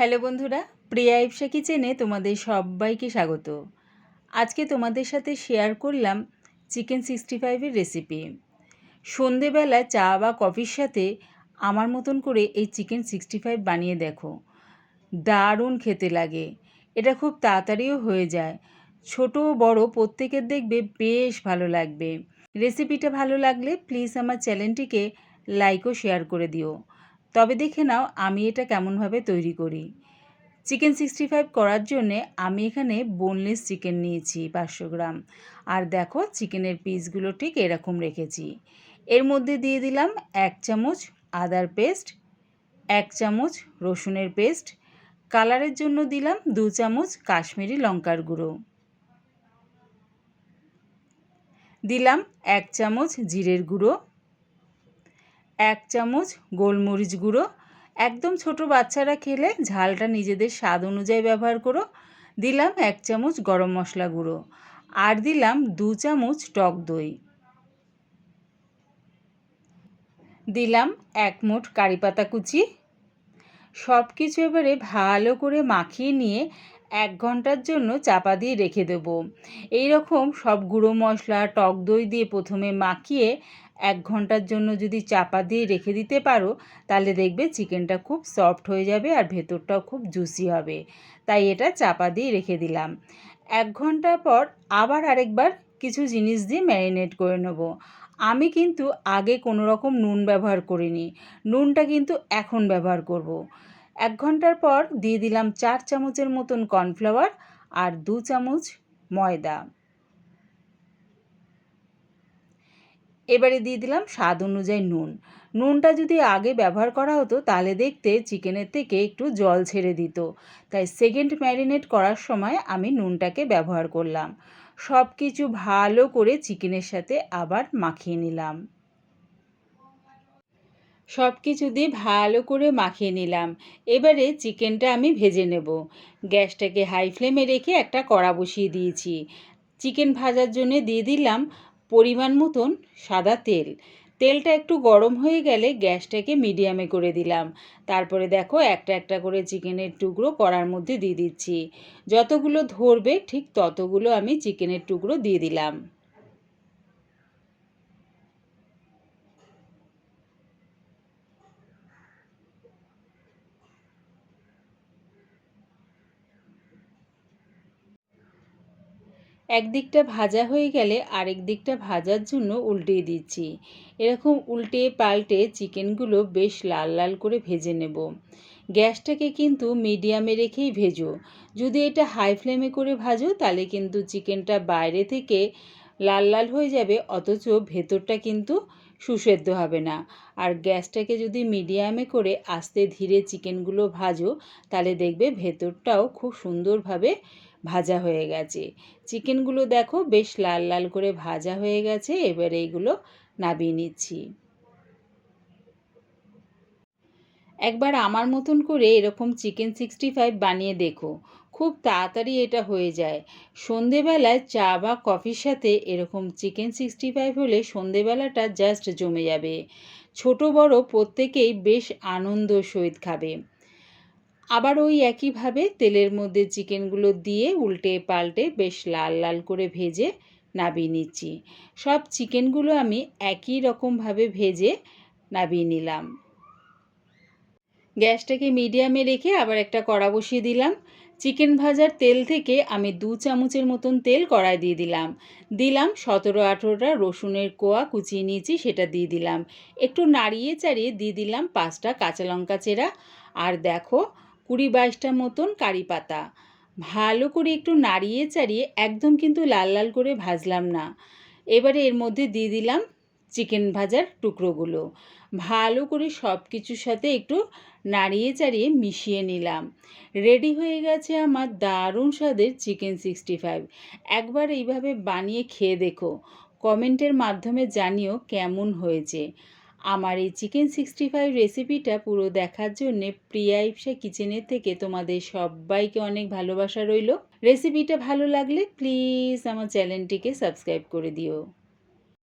Hello বন্ধুরা, প্রিয়া ইপসা কিচেনে তোমাদের সবাইকে স্বাগত। আজকে তোমাদের সাথে শেয়ার করলাম চিকেন সিক্সটি ফাইভের রেসিপি সন্ধেবেলা চা বা কফির সাথে আমার মতন করে এই চিকেন সিক্সটি ফাইভ বানিয়ে দেখো। দারুণ খেতে লাগে। এটা খুব তাড়াতাড়িও হয়ে যায়। ছোট বড় প্রত্যেকের দেখবে বেশ ভালো লাগবে। রেসিপিটা ভালো লাগলে প্লিজ আমার চ্যানেলটিকে লাইক ও শেয়ার করে দিও। তবে দেখে নাও আমি এটা কেমনভাবে তৈরি করি। চিকেন সিক্সটি ফাইভ করার জন্যে আমি এখানে বোনলেস চিকেন নিয়েছি পাঁচশো গ্রাম। আর দেখো চিকেনের পিসগুলো ঠিক এরকম রেখেছি। এর মধ্যে দিয়ে দিলাম এক চামচ আদার পেস্ট, এক চামচ রসুনের পেস্ট, কালারের জন্য দিলাম দু চামচ কাশ্মীরি লঙ্কার গুঁড়ো। দিলাম এক চামচ জিরের গুঁড়ো এক চামচ গোলমরিচ গুঁড়ো। একদম ছোট বাচ্চারা খেলে ঝালটা নিজেদের স্বাদ অনুযায়ী ব্যবহার করো। দিলাম এক চামচ গরম মশলা গুঁড়ো। আর দিলাম দু চামচ টক দই। দিলাম এক মুঠ কারি পাতা কুচি। সব কিছু এবারে ভালো করে মাখিয়ে নিয়ে এক ঘণ্টার জন্য চাপা দিয়ে রেখে দেব। এই রকম সব গুঁড়ো মশলা, টক দই দিয়ে প্রথমে মাখিয়ে এক ঘণ্টার জন্য যদি চাপা দিয়ে রেখে দিতে পারো, তাহলে দেখবে চিকেনটা খুব সফট হয়ে যাবে আর ভেতরটাও খুব জুসি হবে। তাই এটা চাপা দিয়ে রেখে দিলাম। এক ঘণ্টা পর আবার আরেকবার কিছু জিনিস দিয়ে ম্যারিনেট করে নেব। আমি কিন্তু আগে কোনো রকম নুন ব্যবহার করিনি। নুনটা কিন্তু এখন ব্যবহার করব। এক ঘণ্টার পর দিয়ে দিলাম চার চামচের মতন কর্নফ্লাওয়ার আর দু চামচ ময়দা। এবারে দিয়ে দিলাম স্বাদ অনুযায়ী নুন। নুনটা যদি আগে ব্যবহার করা হতো, তাহলে দেখতে চিকেনের থেকে একটু জল ছেড়ে দিত। তাই সেকেন্ড ম্যারিনেট করার সময় আমি নুনটাকে ব্যবহার করলাম। সব কিছু ভালো করে চিকেনের সাথে আবার মাখিয়ে নিলাম। সব কিছু দিয়ে ভালো করে মাখিয়ে নিলাম। এবারে চিকেনটা আমি ভেজে নেব। গ্যাসটাকে হাই ফ্লেমে রেখে একটা কড়া বসিয়ে দিয়েছি। চিকেন ভাজার জন্য দিয়ে দিলাম পরিমাণ মতন সাদা তেল। তেলটা একটু গরম হয়ে গেলে গ্যাসটাকে মিডিয়ামে করে দিলাম। তারপরে দেখো একটা একটা করে চিকেনের টুকরো কড়ার মধ্যে দিয়ে দিচ্ছি। যতগুলো ধরবে ঠিক ততগুলো আমি চিকেনের টুকরো দিয়ে দিলাম। একদিকটা ভাজা হয়ে গেলে আরেক দিকটা ভাজার জন্য উল্টিয়ে দিচ্ছি। এরকম উল্টে পাল্টে চিকেনগুলো বেশ লাল লাল করে ভেজে নেব। গ্যাসটাকে কিন্তু মিডিয়ামে রেখেই ভেজো। যদি এটা হাই ফ্লেমে করে ভাজো, তাহলে কিন্তু চিকেনটা বাইরে থেকে লাল লাল হয়ে যাবে, অথচ ভেতরটা কিন্তু সুসেদ্ধ হবে না। আর গ্যাসটাকে যদি মিডিয়ামে করে আস্তে ধীরে চিকেনগুলো ভাজো, তাহলে দেখবে ভেতরটাও খুব সুন্দরভাবে ভাজা হয়ে গেছে। চিকেনগুলো দেখো বেশ লাল লাল করে ভাজা হয়ে গেছে, এবার এইগুলো নাবিয়ে নিচ্ছি। একবার আমার মতন করে এরকম চিকেন সিক্সটি ফাইভ বানিয়ে দেখো, খুব তাড়াতাড়ি এটা হয়ে যায়। সন্ধেবেলায় চা বা কফির সাথে এরকম চিকেন সিক্সটি ফাইভ হলে সন্ধেবেলাটা জাস্ট জমে যাবে। ছোট বড় প্রত্যেকেই বেশ আনন্দ সহিত খাবে। আবার ওই একইভাবে তেলের মধ্যে চিকেনগুলো দিয়ে উল্টে পাল্টে বেশ লাল লাল করে ভেজে নাবিয়ে নিচ্ছি। সব চিকেনগুলো আমি একই রকমভাবে ভেজে নাবিয়ে নিলাম। গ্যাসটাকে মিডিয়ামে রেখে আবার একটা কড়া বসিয়ে দিলাম। চিকেন ভাজার তেল থেকে আমি দু চামচের মতন তেল কড়াই দিয়ে দিলাম। দিলাম সতেরো আঠেরোটা রসুনের কোয়া কুচিয়ে নিয়েছি, সেটা দিয়ে দিলাম। একটু নাড়িয়ে চাড়িয়ে দিয়ে দিলাম পাঁচটা কাঁচা লঙ্কা চেরা। আর দেখো কুড়ি বাইশটা মতন কারি পাতা। ভালো করে একটু নাড়িয়ে চাড়িয়ে একদম কিন্তু লাল লাল করে ভাজলাম না। এবারে এর মধ্যে দিয়ে দিলাম চিকেন ভাজার টুকরোগুলো। ভালো করে সব কিছুর সাথে একটু নাড়িয়ে চাড়িয়ে মিশিয়ে নিলাম। রেডি হয়ে গেছে আমার দারুণ স্বাদের চিকেন সিক্সটি ফাইভ। একবার এইভাবে বানিয়ে খেয়ে দেখো। কমেন্টের মাধ্যমে জানিও কেমন হয়েছে। আমার এই চিকেন সিক্সটি ফাইভ রেসিপিটা পুরো দেখার জন্যে প্রিয়া ইপসা কিচেনের থেকে তোমাদের সবাইকে অনেক ভালোবাসা রইল। রেসিপিটা ভালো লাগলে প্লিজ আমার চ্যানেলটিকে সাবস্ক্রাইব করে দিও।